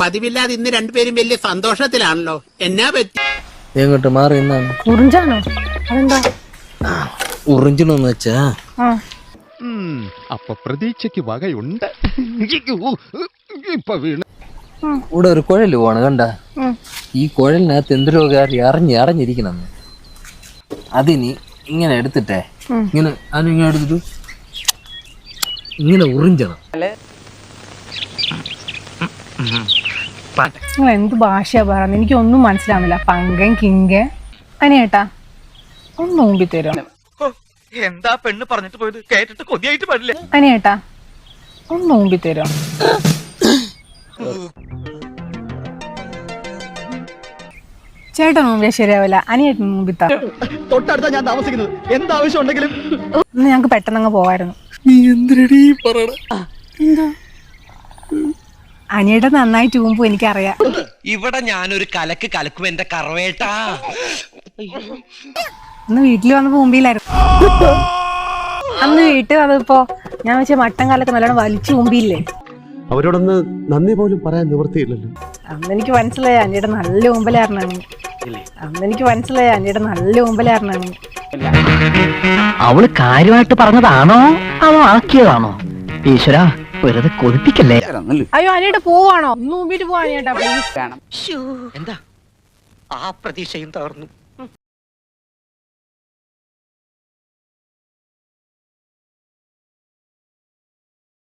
പതിവില്ലാതെ ഇന്ന് രണ്ടുപേരും വലിയ സന്തോഷത്തിലാണല്ലോ. എന്നാ പറ്റി? എങ്ങോട്ട് മാറി എന്നാണ് ഉറിഞ്ചാണോ? അതെന്താ? ഉറിഞ്ചണമെന്ന് വെച്ചാ? ആ. അപ്പൊ പ്രതീക്ഷയ്ക്ക് വകയുണ്ട്. ഇപ്പൊ വീണ്. ഇവിടെ ഒരു കുഴൽ പോവാണ് കണ്ട? ഈ കുഴലിനകത്ത് എന്ത് കാര്യം അറിഞ്ഞ് അറിഞ്ഞിരിക്കണം അതിനി ഇങ്ങനെ എടുത്തിട്ടേ. ഇങ്ങനെ അതിനിങ്ങനെ എടുത്തിട്ട് ഇങ്ങനെ ഉറിഞ്ചണം. നിങ്ങൾ എന്ത് ഭാഷയാ പറയുന്നത്? എനിക്കൊന്നും മനസ്സിലാവുന്നില്ല. പങ്കൻ കിങ്കൻ. അനിയേട്ടാ ഒന്ന് ഊമ്പി തരുമോ എന്താ പെണ്ണ് പറഞ്ഞിട്ട് പോയത്? കേട്ടിട്ട് കൊതിയായിട്ട് പാടില്ല? അനിയേട്ടാ ഒന്ന് ഊമ്പി തരുമോ ചേട്ടൻ മുമ്പിയാ ശരിയാവില്ല. അനിയേട്ടൻ മുമ്പിൽ തൊട്ടടുത്ത ഞാൻ താമസിക്കുന്നത്. എന്താവശ്യം ഉണ്ടെങ്കിലും ഞങ്ങക്ക് ഞങ്ങൾക്ക് പെട്ടെന്ന് അങ്ങ് പോവായിരുന്നു. നീ എന്തിനടി പറയണ? അനിയേട്ടൻ നന്നായി ചൂമ്പും എനിക്കറിയാം. ഇവിടെ ഞാനൊരു കലക്ക് കലക്കും എന്റെ കറവേട്ടാ. അന്ന് വീട്ടിൽ വന്നപ്പോ മുമ്പിലായിരുന്നു അന്ന് വീട്ടിൽ വന്നപ്പോ ഞാൻ വെച്ച മട്ടൻ കാലൊക്കെ നല്ലോണം വലിച്ചു മുമ്പില്ലേ അവരോടൊന്ന് നന്ദി പോലും പറയാൻ നിവൃത്തിയില്ലല്ലോ. അന്ന് എനിക്ക് മനസ്സിലായി അനിയുടെ നല്ല മുമ്പിലായിരുന്നു അന്ന്. എനിക്ക് മനസ്സിലായി അനിയുടെ നല്ല മുമ്പിലായിരുന്നു അവൾ കാര്യമായിട്ട് പറഞ്ഞതാണോ? അവ ആക്കിയതാണോ? ഈശ്വര വെറുതെ കൊതിപ്പിക്കല്ലേ? അയ്യോ അനിയുടെ പോവാണോ? ഒന്ന് മുമ്പിട്ട് പോവാ അനിയേട്ടാ പ്ലീസ് എന്താ? ആ പ്രതീക്ഷയും തകർന്നു.